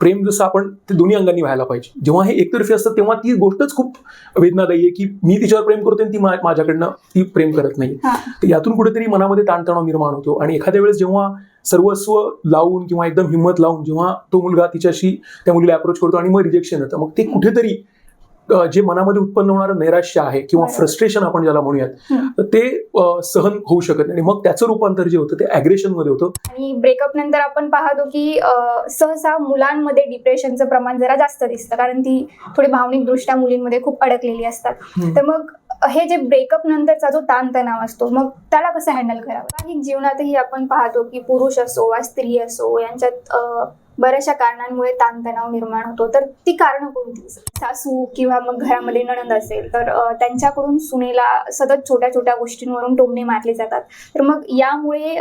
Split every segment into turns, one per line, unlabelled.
प्रेम जसं आपण ते दोन्ही अंगांनी व्हायला पाहिजे जेव्हा हे एकतर्फी असतं तेव्हा ती गोष्टच खूप वेदनादायी आहे की मी तिच्यावर प्रेम करतोय आणि ती माझ्याकडनं ती प्रेम करत नाही. तर यातून कुठेतरी मनामध्ये ताणतणाव निर्माण होतो आणि एखाद्या वेळेस जेव्हा सर्वस्व लावून किंवा एकदम हिंमत लावून जेव्हा तो मुलगा तिच्याशी त्या मुलीला अप्रोच करतो आणि मग रिजेक्शन येतं मग ते कुठेतरी जे मनामध्ये उत्पन्न होणारं नैराश्य आहे किंवा. फ्रस्ट्रेशन आपण ज्याला म्हणूयात. तर ते सहन होऊ शकत नाही. आणि मग त्याचं रूपांतर जे होतं ते अग्रेशनमध्ये होतं.
आणि ब्रेकअप नंतर आपण पाहतो की सहसा मुलांमध्ये डिप्रेशनचं प्रमाण जरा जास्त दिसतं. कारण ती थोडी भावनिकदृष्ट्या मुलींमध्ये खूप अडकलेली असतात. तर मग हे जे ब्रेकअप नंतरचा जो ताणतणाव असतो मग त्याला कसं हँडल करावं? जीवनातही आपण पाहतो की पुरुष असो वा स्त्री असो यांच्यात बऱ्याचशा कारणांमुळे ताणतणाव निर्माण होतो. तर ती कारणं कोणती? सासू किंवा मग घरामध्ये नणंद असेल तर त्यांच्याकडून सुनेला सतत छोट्या छोट्या गोष्टींवरून टोमणे मारले जातात. तर मग यामुळे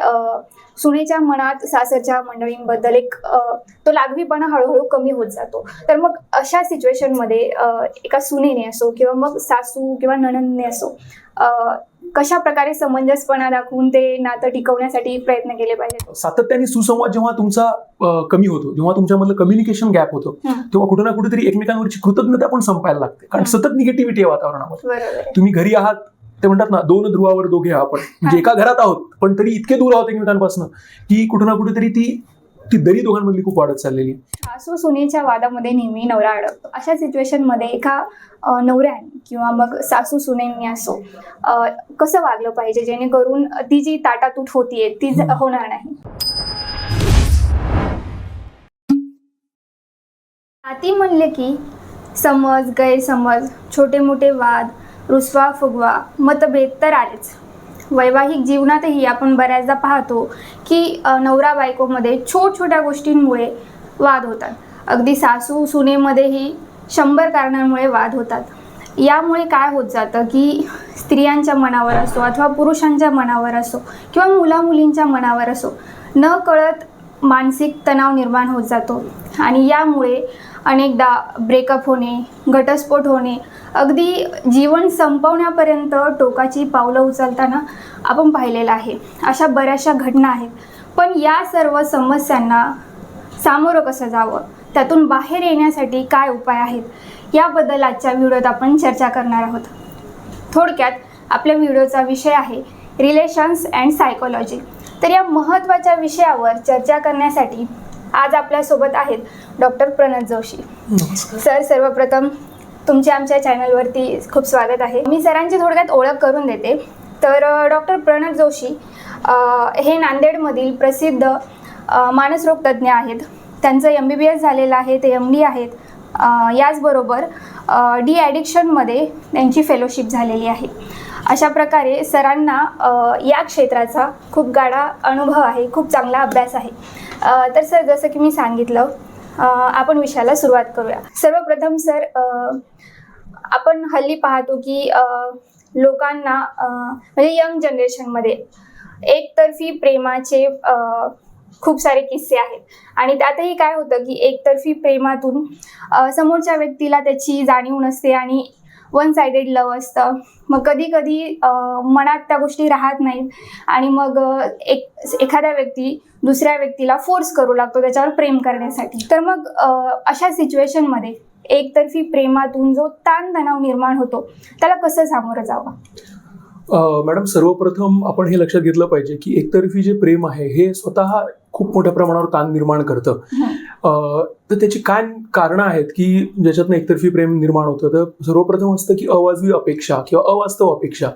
सुनेच्या मनात सासरच्या मंडळींबद्दल एक तो लागवीपणा हळूहळू कमी होत जातो. तर मग अशा सिच्युएशनमध्ये एका सुनेने असो किंवा मग सासू किंवा नणंदने असो कशा प्रकारे समंजसपणा दाखवून ते नातं टिकवण्यासाठी प्रयत्न केले पाहिजेत
सातत्याने सुसंवाद जेव्हा तुमचा कमी होतो जेव्हा तुमच्यामधलं कम्युनिकेशन गॅप होतं. तेव्हा कुठे ना कुठेतरी एकमेकांवरची कृतज्ञता पण संपायला लागते कारण. सतत निगेटिव्हिटी आहे वातावरणामध्ये. तुम्ही घरी आहात ते म्हणतात ना दोन ध्रुवावर दोघे आहात आपण म्हणजे एका घरात आहोत पण तरी इतके दूर आहोत एकमेकांपासून की कुठे ना कुठेतरी ती ती दरी दोघांमधली खूप वाढत चाललेली.
सासू सुनेच्या वादामध्ये नेहमी नवरा अडकतो अशा सिच्युएशनमध्ये एका अं, नवऱ्याने किंवा मग सासू सुनेंनी असो कसं वागलं पाहिजे जेणेकरून ती जी ताटातूट होतीये ती. होणार नाही नाती म्हणले की समज गैरसमज छोटे मोठे वाद रुसवा फुगवा मतभेद तर आलेच वैवाहिक जीवनातही आपण बऱ्याचदा पाहतो की नवरा बायकोमध्ये छोट छोट्या गोष्टींमुळे वाद होतात. अगदी सासू सुनेमध्येही शंभर कारणांमुळे वाद होतात. यामुळे काय होत जातं की स्त्रियांच्या मनावर असो अथवा पुरुषांच्या मनावर असो किंवा मुलामुलींच्या मनावर असो न कळत मानसिक तणाव निर्माण होत जातो. आणि यामुळे अनेकदा ब्रेकअप होणे घटस्फोट होणे अगदी जीवन संपवण्यापर्यंत टोकाची पावलं उचलताना आपण पाहिलेलं आहे. अशा बऱ्याचशा घटना आहेत. पण या सर्व समस्यांना सामोरं कसं जावं? त्यातून बाहेर येण्यासाठी काय उपाय आहेत? याबद्दल आजच्या व्हिडिओत आपण चर्चा करणार आहोत. थोडक्यात आपल्या व्हिडिओचा विषय आहे रिलेशन्स अँड सायकोलॉजी तर या महत्त्वाच्या विषयावर चर्चा करण्यासाठी आज आपल्यासोबत आहेत डॉक्टर प्रणत जोशी. सर सर्वप्रथम तुमचे आमच्या चॅनलवरती खूप स्वागत आहे. मी सरांची थोडक्यात ओळख करून देते. तर डॉक्टर प्रणत जोशी हे नांदेडमधील प्रसिद्ध मानसरोग तज्ज्ञ आहेत. त्यांचं एम बी बी एस झालेलं आहे ते एम डी आहेत. याचबरोबर डी ॲडिक्शनमध्ये त्यांची फेलोशिप झालेली आहे. अशा प्रकारे सरांना या क्षेत्राचा खूप गाढा अनुभव आहे खूप चांगला अभ्यास आहे. तर सर जसं की मी सांगितलं आपण विषयाला सुरुवात करूया. सर्वप्रथम सर आपण हल्ली पाहतो की लोकांना म्हणजे यंग जनरेशनमध्ये एकतर्फी प्रेमाचे खूप सारे किस्से आहेत. आणि त्यातही काय होतं की एकतर्फी प्रेमातून समोरच्या व्यक्तीला त्याची जाणीव नसते आणि वन सायडेड लव असतं. मग कधी कधी मनात त्या गोष्टी राहत नाहीत. आणि मग एक एखादा व्यक्ती दुसऱ्या व्यक्तीला फोर्स करू लागतो त्याच्यावर प्रेम करण्यासाठी. तर मग अशा सिच्युएशनमध्ये एकतर्फी प्रेमातून जो ताणतणाव निर्माण होतो त्याला कसं सामोरं जावं?
मॅडम सर्वप्रथम आपण हे लक्षात घेतलं पाहिजे की एकतर्फी जे प्रेम आहे हे स्वतः खूप मोठ्या प्रमाणावर ताण निर्माण करतं तर त्याची काय कारणं आहेत की ज्याच्यातनं एकतर्फी प्रेम निर्माण होतं तर सर्वप्रथम असतं की अवाजवी अपेक्षा किंवा अवास्तव अपेक्षा.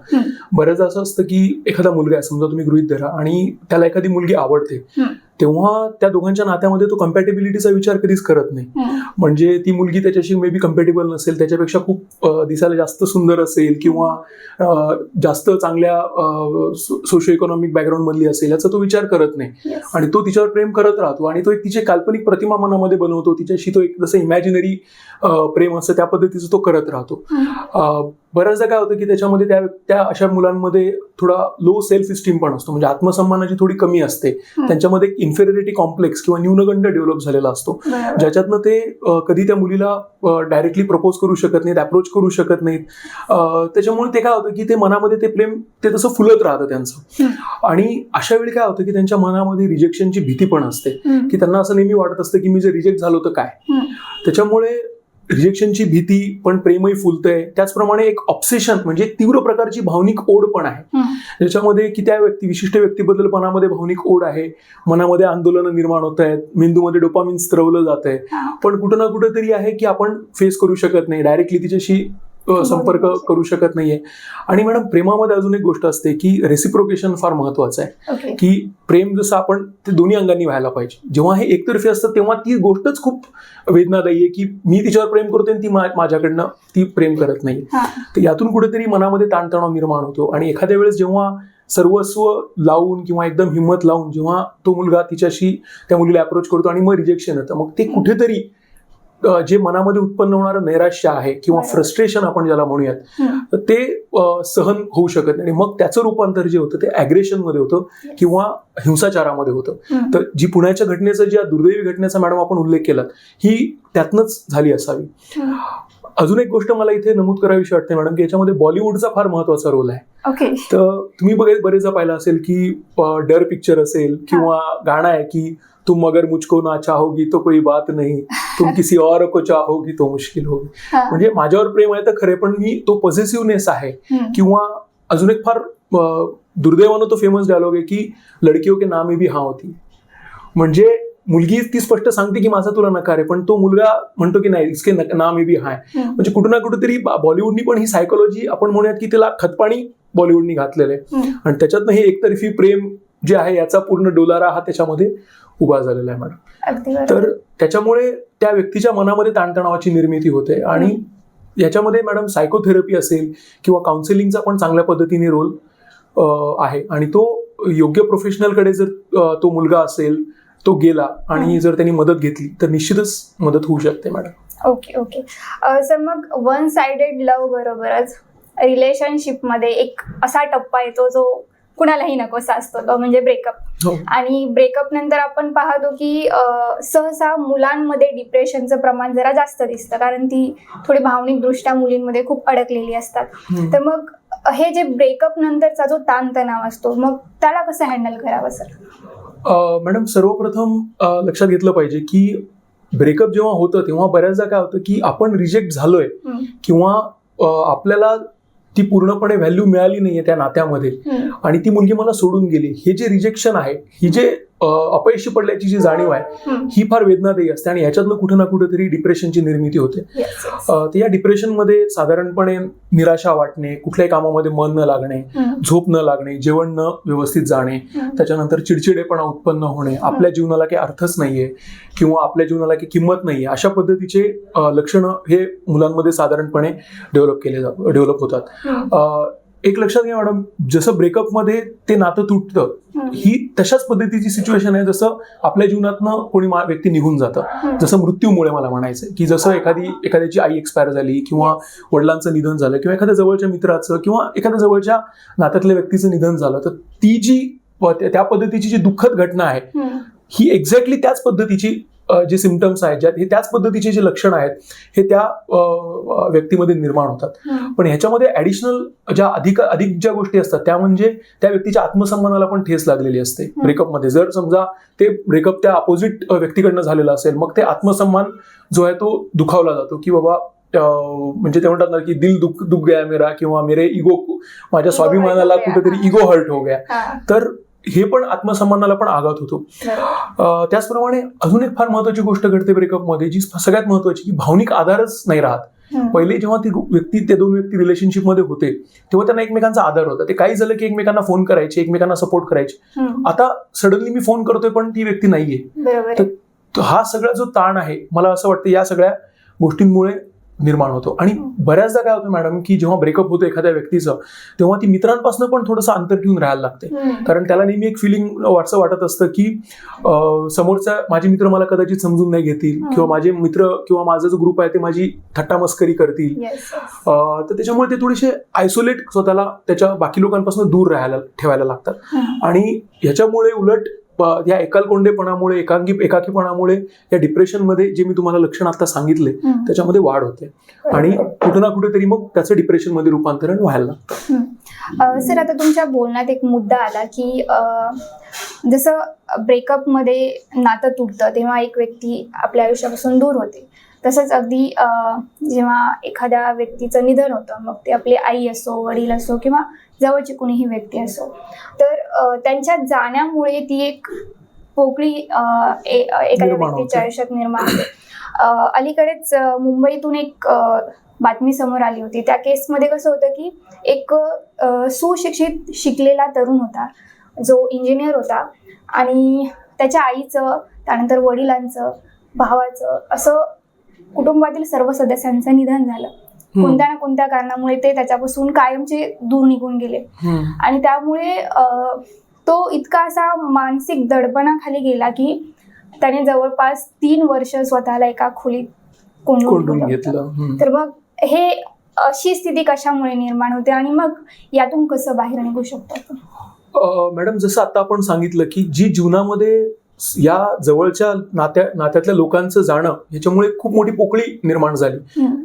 बऱ्याचदा असं असतं की एखादा मुलगा आहे समजा तुम्ही गृहित धरा आणि त्याला एखादी मुलगी आवडते. तेव्हा त्या दोघांच्या नात्यामध्ये तो कम्पॅटेबिलिटीचा विचार कधीच करत नाही. म्हणजे ती मुलगी त्याच्याशी मे बी कम्पॅटेबल नसेल त्याच्यापेक्षा खूप दिसायला जास्त सुंदर असेल किंवा जास्त चांगल्या सोशो इकॉनॉमिक बॅकग्राऊंड मधली असेल याचा तो विचार करत नाही. आणि तो तिच्यावर प्रेम करत राहतो आणि तो एक तिची काल्पनिक प्रतिमा मनामध्ये बनवतो. तिच्याशी तो एक जसं इमॅजिनरी प्रेम असतं त्या पद्धतीचं तो करत राहतो बऱ्याचदा काय होतं की त्याच्यामध्ये त्या त्या अशा मुलांमध्ये थोडा लो सेल्फ इस्टीम पण असतो म्हणजे आत्मसन्मानाची थोडी कमी असते. त्यांच्यामध्ये एक इन्फेरिटी कॉम्प्लेक्स किंवा न्यूनगंड डेव्हलप झालेला असतो. ज्याच्यातनं ते कधी त्या मुलीला डायरेक्टली प्रपोज करू शकत नाहीत अप्रोच करू शकत नाहीत त्याच्यामुळे ते काय होतं की ते मनामध्ये ते प्रेम ते तसं फुलत राहतं त्यांचं. आणि अशा वेळी काय होतं की त्यांच्या मनामध्ये रिजेक्शनची भीती पण असते. की त्यांना असं नेहमी वाटत असतं की मी जर रिजेक्ट झालो तर काय. त्याच्यामुळे रिजेक्शनची भीती पण प्रेमही फुलतंय. त्याचप्रमाणे एक ऑब्सेशन म्हणजे तीव्र प्रकारची भावनिक ओढ पण आहे. ज्याच्यामध्ये की त्या व्यक्ती विशिष्ट व्यक्तीबद्दल मनामध्ये भावनिक ओढ आहे. मनामध्ये आंदोलनं निर्माण होत आहेत. मेंदूमध्ये डोपामिन स्त्रवलं जात आहे. पण कुठं ना कुठं तरी आहे की आपण फेस करू शकत नाही. डायरेक्टली तिच्याशी संपर्क करू शकत नाहीये. आणि मॅडम प्रेमामध्ये अजून एक गोष्ट असते की रेसिप्रोकेशन फार महत्वाचं आहे.
ओके
की प्रेम जसं आपण ते दोन्ही अंगांनी व्हायला पाहिजे. जेव्हा हे एकतर्फी असतं तेव्हा ती गोष्टच खूप वेदनादायी आहे की मी तिच्यावर प्रेम करतोय आणि ती माझ्याकडनं ती प्रेम करत नाही. तर यातून कुठेतरी मनामध्ये ताणतणाव निर्माण होतो. आणि एखाद्या वेळेस जेव्हा सर्वस्व लावून किंवा एकदम हिंमत लावून जेव्हा तो मुलगा तिच्याशी त्या मुलीला अप्रोच करतो आणि मग रिजेक्शन येतं मग ते कुठेतरी जे मनामध्ये उत्पन्न होणारं नैराश्य आहे किंवा. फ्रस्ट्रेशन आपण ज्याला म्हणूयात ते सहन होऊ शकत नाही. आणि मग त्याचं रूपांतर जे होतं ते अग्रेशनमध्ये होतं किंवा हिंसाचारामध्ये होतं. तर जी पुण्याच्या घटनेचा ज्या दुर्दैवी घटनेचा मॅडम आपण उल्लेख केला ही त्यातनंच झाली असावी. अजून एक गोष्ट मला इथे नमूद करावीशी वाटते मॅडम की याच्यामध्ये बॉलिवूडचा फार महत्त्वाचा रोल आहे. तर तुम्ही बघे बरेचदा पाहिलं असेल की डर पिक्चर असेल किंवा गाणं आहे की तुम मगर मुझको ना चाहोगी तो कोई बात नहीं तुम किसी और को चाहोगी तो मुश्किल होगी
हा.
म्हणजे माझ्यावर प्रेम आहे तर खरे पण मी तो पॉझिटिव्हनेस आहे
हं.
किंवा अजून एक फार दुर्दैवानं तो फेमस डायलॉग आहे की लडकियों के नामी भी हा होती म्हणजे मुलगी ती स्पष्ट सांगते की माझा तुला नकार आहे पण तो मुलगा म्हणतो की नाही इसके नामी भी हाय
हं.
म्हणजे कुठं ना कुठेतरी बा- बॉलिवूडनी पण ही सायकोलॉजी आपण म्हणूयात की त्याला खतपाणी बॉलिवूडनी घातलेलं आहे
हं.
आणि त्याच्यातनं हे एकतर्फी प्रेम जे आहे याचा पूर्ण डोलारा हा त्याच्यामध्ये उभा झालेला आहे मॅडम. तर त्याच्यामुळे त्या व्यक्तीच्या मनामध्ये ताणतणावाची निर्मिती होते आणि याच्यामध्ये मॅडम सायकोथेरपी असेल किंवा काउन्सिलिंगचा पण चांगल्या पद्धतीने रोल आहे. आणि तो योग्य प्रोफेशनलकडे जर तो मुलगा असेल तो गेला आणि जर त्यांनी मदत घेतली तर निश्चितच मदत होऊ शकते मॅडम
ओके ओके. सर मग वन साइडेड लव बरोबरच रिलेशनशिपमध्ये एक असा टप्पा येतो जो कुणालाही नकोसा असतो तो म्हणजे ब्रेकअप
हो
आणि ब्रेकअप नंतर आपण पाहतो की सहसा मुलांमध्ये डिप्रेशनचं प्रमाण जरा जास्त दिसतं कारण ती थोडी भावनिकदृष्ट्या मुलींमध्ये खूप अडकलेली असतात. तर मग हे जे ब्रेकअप नंतरचा जो ताणतणाव असतो मग त्याला कसं हँडल करावं सर
मॅडम सर्वप्रथम लक्षात घेतलं पाहिजे की ब्रेकअप जेव्हा होतं तेव्हा बऱ्याचदा काय होतं की आपण रिजेक्ट झालोय. किंवा आपल्याला ती पूर्णपणे व्हॅल्यू मिळाली नाहीये त्या नात्यामध्ये. आणि ती मुलगी मला सोडून गेली हे जे रिजेक्शन आहे ही जे अपयशी पडल्याची जी जाणीव आहे. ही फार वेदनादायी असते आणि याच्यातनं कुठं ना कुठेतरी डिप्रेशनची निर्मिती होते तर या डिप्रेशनमध्ये साधारणपणे निराशा वाटणे कुठल्याही कामामध्ये मन न लागणे. झोप न लागणे जेवण न व्यवस्थित जाणे. त्याच्यानंतर चिडचिडेपणा उत्पन्न होणे आपल्या जीवनाला काही अर्थच नाहीये किंवा आपल्या जीवनाला काही किंमत नाहीये अशा पद्धतीचे लक्षणं हे मुलांमध्ये साधारणपणे डेव्हलप केले जात डेव्हलप होतात एक लक्षात घ्या मॅडम जसं ब्रेकअपमध्ये ते नातं तुटतं. ही तशाच पद्धतीची सिच्युएशन आहे जसं आपल्या जीवनातनं कोणी व्यक्ती निघून जातं. जसं मृत्यूमुळे मला म्हणायचं की जसं एखादी एखाद्याची आई एक्सपायर झाली किंवा वडिलांचं निधन झालं किंवा एखाद्या जवळच्या मित्राचं किंवा एखाद्या जवळच्या नात्यातल्या व्यक्तीचं निधन झालं तर ती जी त्या पद्धतीची जी दुःखद घटना आहे. ही एक्झॅक्टली त्याच पद्धतीची जे सिमटम्स आहेत ज्या हे त्याच पद्धतीचे जे लक्षणं आहेत हे त्या व्यक्तीमध्ये निर्माण होतात. पण ह्याच्यामध्ये ऍडिशनल ज्या अधिक अधिक ज्या गोष्टी असतात त्या म्हणजे त्या व्यक्तीच्या आत्मसन्मानाला पण ठेस लागलेली असते. ब्रेकअपमध्ये जर समजा ते ब्रेकअप त्या अपोजिट व्यक्तीकडनं झालेलं असेल मग ते आत्मसन्मान जो आहे तो दुखावला जातो की बाबा म्हणजे ते म्हणतात ना की दिल दुख दुख गया मेरा किंवा मेरे इगो माझ्या स्वाभिमानाला. कुठेतरी इगो हर्ट हो गया.
हा,
तर हे पण आत्मसन्मानाला पण आघात होतो. अं, त्याचप्रमाणे अजून एक फार महत्वाची गोष्ट घडते ब्रेकअपमध्ये जी सगळ्यात महत्वाची की भावनिक आधारच नाही राहत. पहिले जेव्हा ती व्यक्ती ते दोन व्यक्ती रिलेशनशिपमध्ये होते तेव्हा त्यांना एकमेकांचा आधार होता ते काही झालं की एकमेकांना फोन करायचे एकमेकांना सपोर्ट करायचे. आता सडनली मी फोन करतोय पण ती व्यक्ती नाहीये तर हा सगळा जो ताण आहे मला असं वाटतं या सगळ्या गोष्टींमुळे निर्माण होतो आणि बऱ्याचदा काय होतं मॅडम की जेव्हा ब्रेकअप होतं एखाद्या व्यक्तीचं तेव्हा ती मित्रांपासून पण थोडंसं अंतर ठेवून राहायला लागते. कारण त्याला नेहमी एक फिलिंग असं वाटत असतं की समोरचा माझे मित्र मला कदाचित समजून नाही घेतील. किंवा माझे मित्र किंवा माझा जो ग्रुप आहे ते माझी थट्टा मस्करी करतील तर त्याच्यामुळे ते थोडेसे आयसोलेट स्वतःला त्याच्या बाकी लोकांपासून दूर राहायला ठेवायला लागतात. आणि ह्याच्यामुळे उलट या एकालकोंडेपणामुळे एकांगी एकाकीपणामुळे या डिप्रेशनमध्ये जे मी तुम्हाला लक्षण आता सांगितले. त्याच्यामध्ये वाढ होते. आणि कुठे ना कुठेतरी मग त्याचं डिप्रेशनमध्ये रूपांतरण व्हायला लागतं.
सर आता तुमच्या बोलण्यात एक मुद्दा आला की जसं ब्रेकअपमध्ये नातं तुटतं तेव्हा एक व्यक्ती आपल्या आयुष्यापासून दूर होते. तसंच अगदी जेव्हा एखाद्या व्यक्तीचं निधन होतं मग ते आपली आई असो वडील असो किंवा जवळची कुणीही व्यक्ती असो तर त्यांच्या जाण्यामुळे ती एक पोकळी एखाद्या
निर्माण
व्यक्तीच्या. आयुष्यात निर्माण होते. अलीकडेच मुंबईतून एक बातमी समोर आली होती. त्या केसमध्ये कसं होतं की एक सुशिक्षित शिकलेला तरुण होता. जो इंजिनियर होता आणि त्याच्या आईचं त्यानंतर वडिलांचं भावाचं असं कुटुंबातील सर्व सदस्यांचं निधन झालं. कोणत्या ना कोणत्या कारणामुळे ते त्याच्यापासून कायमचे दूर निघून गेले. आणि त्यामुळे तो इतका असा मानसिक दडपणाखाली गेला की त्याने जवळपास तीन वर्ष स्वतःला एका खोलीत कोंडून.
घेतलं.
तर मग हे अशी स्थिती कशामुळे निर्माण होते आणि मग यातून कसं बाहेर निघू शकतो
मॅडम जसं आता आपण सांगितलं की जी जीवनामध्ये या जवळच्या नात्या नात्यातल्या लोकांचं जाणं ह्याच्यामुळे खूप मोठी पोकळी निर्माण झाली.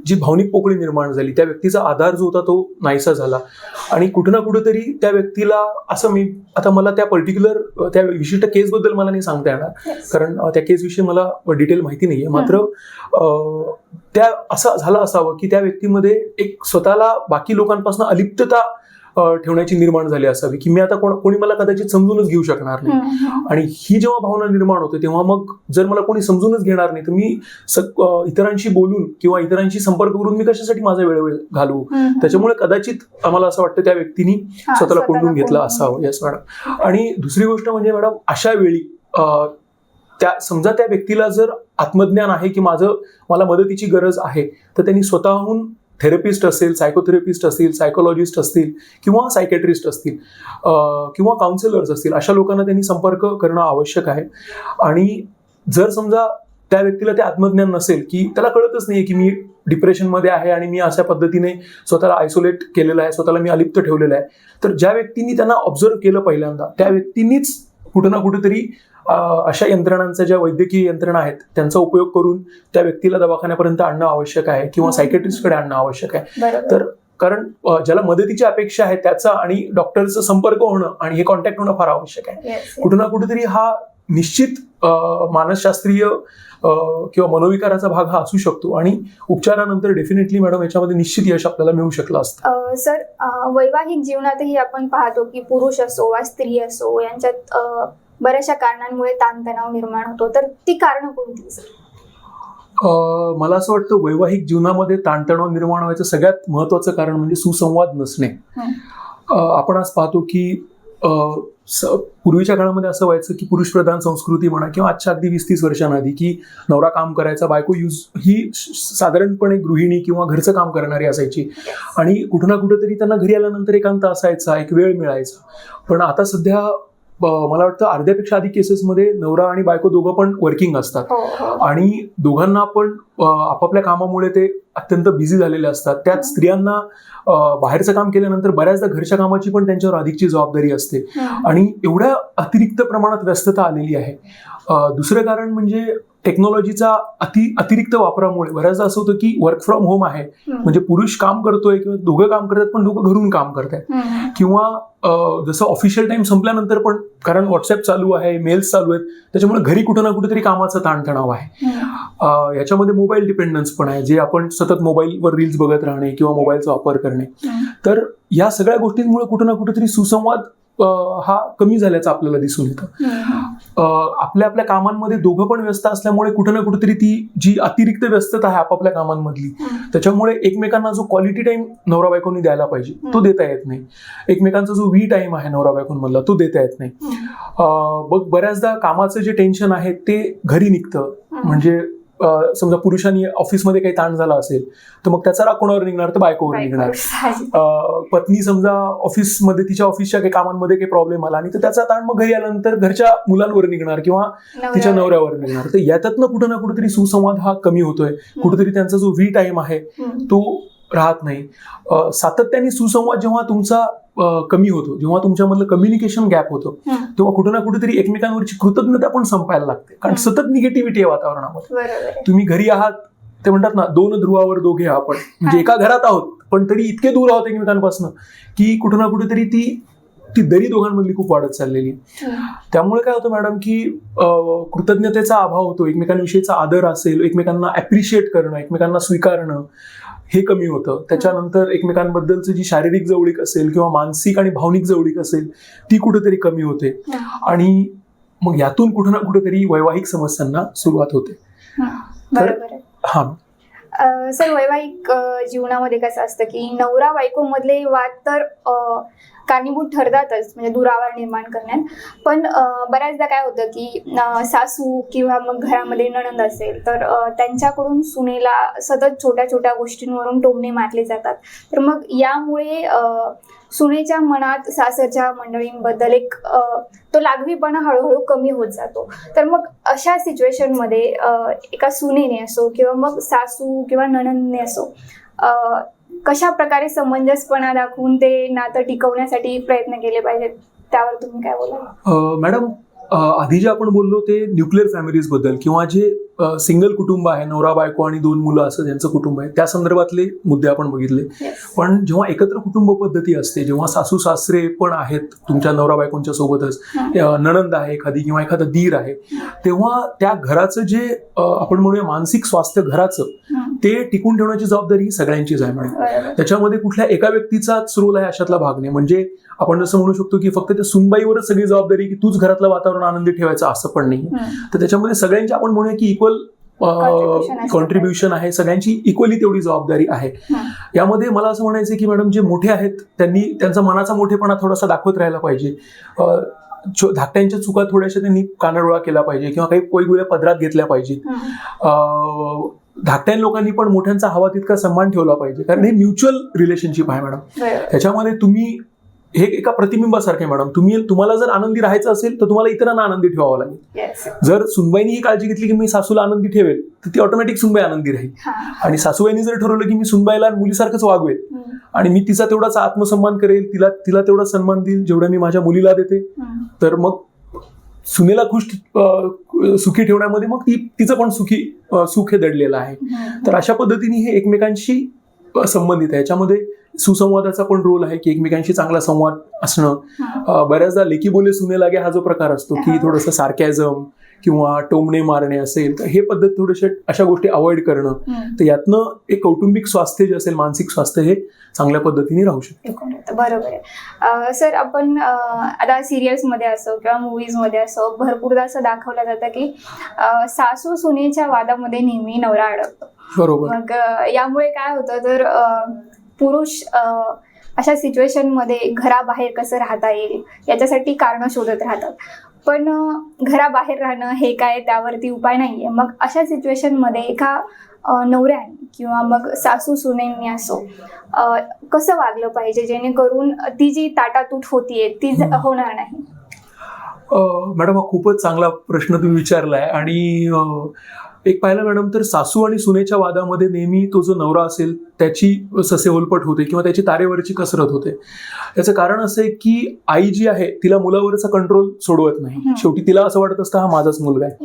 जी भावनिक पोकळी निर्माण झाली. त्या व्यक्तीचा आधार जो होता तो नाहीसा झाला. आणि कुठं ना कुठेतरी त्या व्यक्तीला असं मी आता मला त्या पर्टिक्युलर त्या विशिष्ट केसबद्दल मला नाही सांगता येणार. कारण त्या केसविषयी मला डिटेल माहिती नाहीये. मात्र अ, त्या असं झालं असावं की त्या व्यक्तीमध्ये एक स्वतःला बाकी लोकांपासून अलिप्तता ठेवण्याची निर्माण झाली असावी की मी आता कोण कोणी मला कदाचित समजूनच घेऊ शकणार नाही. आणि ही जेव्हा भावना निर्माण होते तेव्हा मग जर मला कोणी समजूनच घेणार नाही तर मी इतरांशी बोलून किंवा इतरांशी संपर्क करून मी कशासाठी माझा वेळ
हम्म.
त्याच्यामुळे कदाचित आम्हाला असं वाटतं त्या व्यक्तीने स्वतःला कोंडून घेतलं. असावं येस मॅडम आणि दुसरी गोष्ट म्हणजे मॅडम अशा वेळी त्या समजा त्या व्यक्तीला जर आत्मज्ञान आहे की माझं मला मदतीची गरज आहे तर त्यांनी स्वतःहून थेरपिस्ट असेल सायकोथेरपिस्ट असतील सायकोलॉजिस्ट असतील किंवा सायकेट्रिस्ट असतील किंवा काउन्सिलर्स असतील अशा लोकांना त्यांनी संपर्क करणं आवश्यक आहे. आणि जर समजा त्या व्यक्तीला ते आत्मज्ञान नसेल की त्याला कळतच नाही की मी डिप्रेशनमध्ये आहे आणि मी अशा पद्धतीने स्वतःला आयसोलेट केलेलं आहे स्वतःला मी अलिप्त ठेवलेलं आहे तर ज्या व्यक्तींनी त्यांना ऑब्झर्व केलं पहिल्यांदा त्या व्यक्तींनीच कुठं ना कुठेतरी अशा यंत्रणांच्या ज्या वैद्यकीय यंत्रणा आहेत त्यांचा उपयोग करून त्या व्यक्तीला दवाखान्यापर्यंत आणणं आवश्यक आहे किंवा. सायकेट्रिस्टकडे आणणं आवश्यक आहे तर कारण ज्याला मदतीची अपेक्षा आहे त्याचा आणि डॉक्टरचा संपर्क होणं आणि हे कॉन्टॅक्ट होणं फार आवश्यक आहे. कुठं ना कुठेतरी हा निश्चित मानसशास्त्रीय किंवा मनोविकाराचा भाग हा असू शकतो आणि उपचारानंतर डेफिनेटली मॅडम याच्यामध्ये निश्चित यश आपल्याला मिळू शकलं असतं
सर वैवाहिक जीवनातही आपण पाहतो की पुरुष असो वा स्त्री असो यांच्यात बऱ्याचशा कारणांमुळे ताणतणाव निर्माण होतो. तर ती कारणं कोणती
मला असं वाटतं वैवाहिक जीवनामध्ये ताणतणाव निर्माण व्हायचं सगळ्यात महत्वाचं कारण म्हणजे सुसंवाद नसणे. आपण आज पाहतो की पूर्वीच्या काळामध्ये असं व्हायचं की पुरुष प्रधान संस्कृती म्हणा किंवा आजच्या अगदी वीस तीस वर्षांआधी की नवरा काम करायचा बायको यूज ही साधारणपणे गृहिणी किंवा घरचं काम करणारी असायची. आणि कुठं ना कुठेतरी त्यांना घरी आल्यानंतर एकांत असायचा एक वेळ मिळायचा. पण आता सध्या मला वाटतं अर्ध्यापेक्षा अधिक केसेसमध्ये नवरा आणि बायको दोघं पण वर्किंग असतात.
हो हो.
आणि दोघांना पण आपापल्या कामामुळे ते अत्यंत बिझी झालेले असतात. त्यात स्त्रियांना बाहेरचं काम केल्यानंतर बऱ्याचदा घरच्या कामाची पण त्यांच्यावर अधिकची जबाबदारी असते. आणि एवढ्या अतिरिक्त प्रमाणात व्यस्तता आलेली आहे. दुसरं कारण म्हणजे टेक्नॉलॉजीचा अति अतिरिक्त वापरामुळे बऱ्याचदा असं होतं की वर्क फ्रॉम होम आहे. म्हणजे पुरुष काम करतोय किंवा दोघं काम करतात पण दोघं घरून काम करतात. किंवा जसं ऑफिशियल टाइम संपल्यानंतर पण कारण व्हॉट्सअप चालू आहे मेल्स चालू आहेत त्याच्यामुळे घरी कुठं ना कुठेतरी कामाचा ताणतणाव आहे. याच्यामध्ये मोबाईल डिपेंडन्स पण आहे जे आपण सतत मोबाईलवर रील्स बघत राहणे किंवा मोबाईलचा वापर करणे. तर या सगळ्या गोष्टींमुळे कुठं ना कुठेतरी सुसंवाद हा कमी झाल्याचं आपल्याला दिसून येतं. आपल्या आपल्या कामांमध्ये दोघं पण व्यस्त असल्यामुळे कुठं ना कुठेतरी ती जी अतिरिक्त व्यस्तता आहे आपापल्या कामांमधली. त्याच्यामुळे एकमेकांना जो क्वालिटी टाइम नवरा बायकोनी द्यायला पाहिजे तो. देता येत नाही एकमेकांचा जो वी टाइम आहे नवरा बायकोंमधला तो देता येत नाही बघ बऱ्याचदा कामाचं जे टेन्शन आहे ते घरी निघतं. म्हणजे समजा पुरुषांनी ऑफिसमध्ये काही ताण झाला असेल तर मग त्याचा राग कोणावर निघणार? तर बायकोवर निघणार. पत्नी समजा ऑफिसमध्ये तिच्या ऑफिसच्या काही कामांमध्ये काही प्रॉब्लेम आला आणि तर त्याचा ताण मग घरी आल्यानंतर घरच्या मुलांवर निघणार किंवा तिच्या
नवऱ्यावर.
निघणार. तर याच्यातनं कुठं ना कुठेतरी सुसंवाद हा कमी होतोय. कुठेतरी त्यांचा जो वी टाइम आहे. तो राहत नाही सातत्याने सुसंवाद जेव्हा तुमचा कमी होतो जेव्हा तुमच्यामधलं कम्युनिकेशन गॅप होतो. तेव्हा कुठं ना कुठेतरी एकमेकांवरची कृतज्ञता पण संपायला लागते कारण. सतत निगेटिव्हिटी आहे वातावरणामध्ये. तुम्ही घरी आहात ते म्हणतात ना दोन ध्रुवावर दोघे आपण म्हणजे एका घरात आहोत पण तरी इतके दूर आहोत एकमेकांपासून की कुठं ना कुठेतरी ती ती दरी दोघांमधली खूप वाढत चाललेली. त्यामुळे काय होतं मॅडम की कृतज्ञतेचा अभाव होतो एकमेकांविषयीचा आदर असेल एकमेकांना अप्रिशिएट करणं एकमेकांना स्वीकारणं हे कमी होतं. त्याच्यानंतर एकमेकांबद्दलची जी शारीरिक जवळीक असेल किंवा मानसिक आणि भावनिक जवळीक असेल ती कुठेतरी कमी होते. आणि मग यातून कुठं ना कुठेतरी वैवाहिक समस्यांना सुरुवात होते.
आहे.
हा.
सर वैवाहिक जीवनामध्ये कसं असतं की नवरा बायको मधले वाद तर कारणीभूत ठरतातच म्हणजे दुरावा निर्माण करण्यात. पण बऱ्याचदा काय होतं की सासू किंवा मग घरामध्ये नणंद असेल तर त्यांच्याकडून सुनेला सतत छोट्या छोट्या गोष्टींवरून टोमणे मारले जातात. तर मग यामुळे सुनेच्या मनात सासरच्या मंडळींबद्दल एक तो लागवीपणा हळूहळू कमी होत जातो. तर मग अशा सिच्युएशनमध्ये एका सुनेने असो किंवा मग सासू किंवा नणंदने असो कशा प्रकारे समंजसपणा दाखवून ते नातं टिकवण्यासाठी प्रयत्न केले पाहिजेत? त्यावर तुम्ही काय बोला
मॅडम आधी जे आपण बोललो ते न्यूक्लिअर फॅमिलीजबद्दल किंवा जे सिंगल कुटुंब आहे नवरा बायको आणि दोन मुलं असं ज्यांचं कुटुंब आहे. त्या संदर्भातले मुद्दे आपण बघितले. पण जेव्हा एकत्र कुटुंब पद्धती असते जेव्हा सासू सासरे पण आहेत तुमच्या नवरा बायकोंच्या सोबतच नणंद आहे एखादी किंवा एखादा दीर आहे तेव्हा त्या घराचं जे आपण म्हणूया मानसिक स्वास्थ्य घराचं ते टिकून ठेवण्याची जबाबदारी ही सगळ्यांचीच आहे मॅडम. त्याच्यामध्ये कुठल्या एका व्यक्तीचाच रोल आहे अशातला भाग नाही. म्हणजे आपण जसं म्हणू शकतो की फक्त त्या सुनबाईवरच सगळी जबाबदारी की तूच घरातलं वातावरण आनंदी ठेवायचं असं पण नाही. तर त्याच्यामध्ये सगळ्यांची आपण म्हणूया की इक्वल कॉन्ट्रीब्युशन आहे सगळ्यांची इक्वली तेवढी जबाबदारी आहे. यामध्ये मला असं म्हणायचं की मॅडम जे मोठे आहेत त्यांनी त्यांचा मनाचा मोठेपणा थोडासा दाखवत राहायला पाहिजे. धाकट्यांच्या चुका थोड्याशा त्यांनी कानाडोळा केला पाहिजे किंवा काही कोईगुळ्या पदरात घेतल्या पाहिजेत. धाकट्या लोकांनी पण मोठ्यांचा हवा तितका सन्मान ठेवला पाहिजे. कारण हे म्युच्युअल रिलेशनशिप आहे मॅडम त्याच्यामध्ये तुम्ही हे एका प्रतिबिंबासारखे मॅडम तुम्ही तुम्हाला जर आनंदी राहायचं असेल तर तुम्हाला इतरांना आनंदी ठेवावं लागेल. जर सुनबाईनी ही काळजी घेतली की मी सासूला आनंदी ठेवेल तर ती ऑटोमॅटिक सुनबाई आनंदी राहील. आणि सासूबाईंनी जर ठरवलं की मी सुनबाईला मुलीसारखंच वागवेल. आणि मी तिचा तेवढाच आत्मसन्मान करेल तिला तिला तेवढा सन्मान देईल जेवढा मी माझ्या मुलीला देते. तर मग सुनेला खुश सुखी ठेवण्यामध्ये मग ती तिचं पण सुखी सुख हे दडलेलं आहे. तर अशा पद्धतीने हे एकमेकांशी संबंधित आहे. याच्यामध्ये सुसंवादाचा पण रोल आहे की एकमेकांशी चांगला संवाद असणं. बऱ्याचदा लेकी बोले सुने लागे हा जो प्रकार असतो की थोडंसं सार्कॅझम किंवा टोमणे मारणे असेल तर हे पद्धत थोडेसे अशा गोष्टी अवॉइड करणं. तर यातनं एक कौटुंबिक स्वास्थ्य जे असेल मानसिक स्वास्थ्य हे चांगल्या पद्धतीने राहू शकते.
बरोबर आहे. सर आपण आता सिरियल्समध्ये असो किंवा मूवीजमध्ये असो भरपूरदा असं दाखवलं जातं की सासू सुनेच्या वादामध्ये नेहमी नवरा अडकतो.
बरोबर.
मग यामुळे काय होतं तर पुरुष अशा सिच्युएशनमध्ये घराबाहेर कसं राहता येईल याच्यासाठी कारणं शोधत राहतात. पण घराबाहेर राहणं हे काय त्यावरती उपाय नाही आहे मग अशा सिच्युएशनमध्ये एका नवऱ्याने किंवा मग सासू सुनेंनी असो कसं वागलं पाहिजे? जेणेकरून ती जी ताटातूट होतीये ती. होणार नाही.
मॅडम हा खूपच चांगला प्रश्न तुम्ही विचारलाय आणि एक पाहिलं मॅडम तर सासू आणि सुनेच्या वादामध्ये नेहमी तो जो नवरा असेल त्याची ससे होलपट होते किंवा त्याची तारेवरची कसरत होते. याचं कारण असं आहे की आई जी आहे तिला मुलावरचा कंट्रोल सोडवत नाही. शेवटी तिला असं वाटत असतं हा माझाच मुलगा आहे.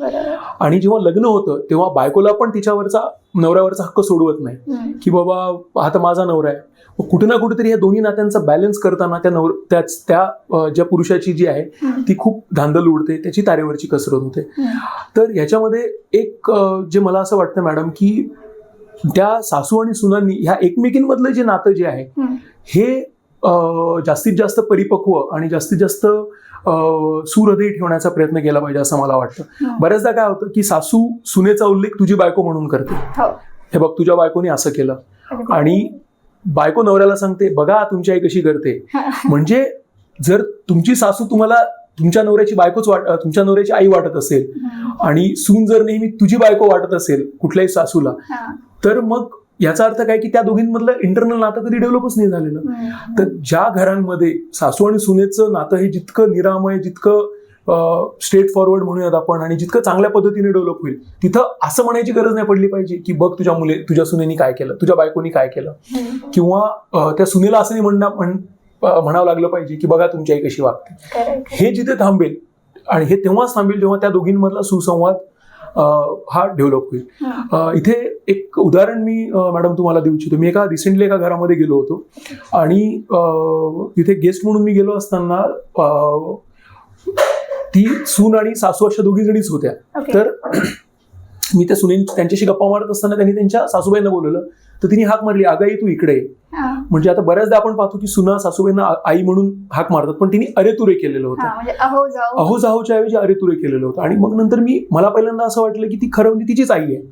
आणि जेव्हा लग्न होतं तेव्हा बायकोला पण तिच्यावरचा नवऱ्यावरचा हक्क सोडवत नाही. की बाबा हा तर माझा नवरा आहे. कुठे ना कुठेतरी या दोन्ही नात्यांचा बॅलन्स करताना त्या नवर त्याच त्या ज्या पुरुषाची जी आहे. ती खूप धांदल उडते त्याची तारेवरची कसरत होते. तर याच्यामध्ये एक जे मला असं वाटतं मॅडम की त्या सासू आणि सुनांनी ह्या एकमेकींमधलं जे नातं जे आहे. हे जास्तीत जास्त परिपक्व आणि जास्तीत जास्त सुहृदयी ठेवण्याचा प्रयत्न केला पाहिजे असं मला वाटतं. बऱ्याचदा काय होतं की सासू सुनेचा उल्लेख तुझी बायको म्हणून करते
हो
हे बघ तुझ्या बायकोने असं केलं आणि बायको नवऱ्याला सांगते बघा तुमची आई कशी करते म्हणजे जर तुमची सासू तुम्हाला तुमच्या नवऱ्याची बायकोच वाट तुमच्या नवऱ्याची आई वाटत असेल. आणि सून जर नेहमी तुझी बायको वाटत असेल कुठल्याही सासूला. तर मग याचा अर्थ काय की त्या दोघींमधलं इंटरनल नातं कधी डेव्हलपच नाही झालेलं. तर ज्या घरांमध्ये सासू आणि सुनेचं नातं हे जितकं निरामय जितकं स्ट्रेट फॉरवर्ड म्हणूयात आपण आणि जितकं चांगल्या पद्धतीने डेव्हलप होईल तिथं असं म्हणायची गरज नाही पडली पाहिजे की बघ तुझ्या मुले तुझ्या सुनेनी काय केलं तुझ्या बायकोनी काय केलं. किंवा त्या सुनेला असं नाही म्हणणं म्हणावं लागलं पाहिजे की बघा तुमची आई कशी वागते. हे जिथे थांबेल आणि हे तेव्हाच थांबेल जेव्हा त्या दोघींमधला सुसंवाद हा डेव्हलप होईल. इथे एक उदाहरण मी मॅडम तुम्हाला देऊ इच्छितो. मी एका रिसेंटली एका घरामध्ये गेलो होतो आणि तिथे गेस्ट म्हणून मी गेलो असताना ती सून आणि सासू अशा दोघी जणीच होत्या. तर मी त्या सुने त्यांच्याशी गप्पा मारत असताना त्यांनी त्यांच्या सासूबाईंना बोलवलं. तर तिने हाक मारली अगं आई तू इकडे. ये."
हा.
म्हणजे आता बऱ्याचदा आपण पाहतो की सुना सासूबाईंना आई म्हणून हाक मारतात पण तिने अरे तुरे केलेलं होतं.
म्हणजे अहो
जाहोच्या ऐवजी अरे तुरे केलेलं होतं. आणि मग नंतर मी मला पहिल्यांदा असं वाटलं की ती खरं म्हणजे तिचीच आई आहे.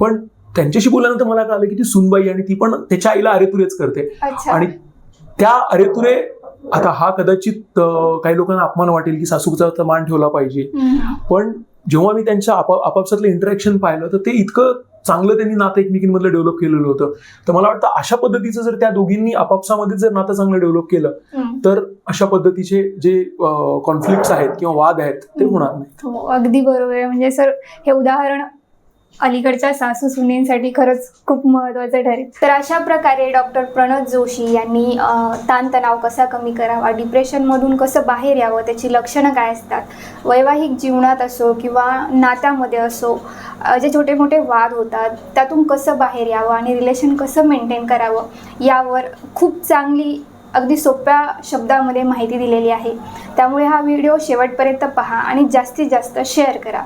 पण त्यांच्याशी बोलल्यानंतर मला कळालं की ती सुनबाई आणि ती पण त्याच्या आईला अरेतुरेच करते.
अच्छा.
आणि त्या अरेतुरे आता हा कदाचित काही लोकांना अपमान वाटेल की सासूचा मान ठेवला पाहिजे. पण जेव्हा मी त्यांच्या आपा आपापसातलं इंटरॅक्शन पाहिलं तर ते इतकं चांगलं त्यांनी नातं एकमेकींमधलं डेव्हलप केलेलं होतं. तर मला वाटतं अशा पद्धतीचं जर त्या दोघींनी आपापसामध्ये जर नातं चांगलं डेव्हलप केलं. तर अशा पद्धतीचे जे कॉन्फ्लिक्ट आहेत किंवा वाद आहेत ते होणार नाही
हो अगदी बरोबर आहे. म्हणजे सर हे उदाहरण अलीकडच्या सासू सुनेंसाठी खरंच खूप महत्त्वाचं ठरेल. तर अशा प्रकारे डॉक्टर प्रणव जोशी यांनी ताणतणाव कसा कमी करावा डिप्रेशनमधून कसं बाहेर यावं त्याची लक्षणं काय असतात वैवाहिक जीवनात असो किंवा नात्यामध्ये असो जे छोटे मोठे वाद होतात त्यातून कसं बाहेर यावं आणि रिलेशन कसं मेंटेन करावं यावर खूप चांगली अगदी सोप्या शब्दामध्ये माहिती दिलेली आहे. त्यामुळे हा व्हिडिओ शेवटपर्यंत पहा आणि जास्तीत जास्त शेअर करा.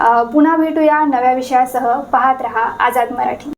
पुन्हा भेटूया नव्या विषयासह. पाहत रहा आझाद मराठी.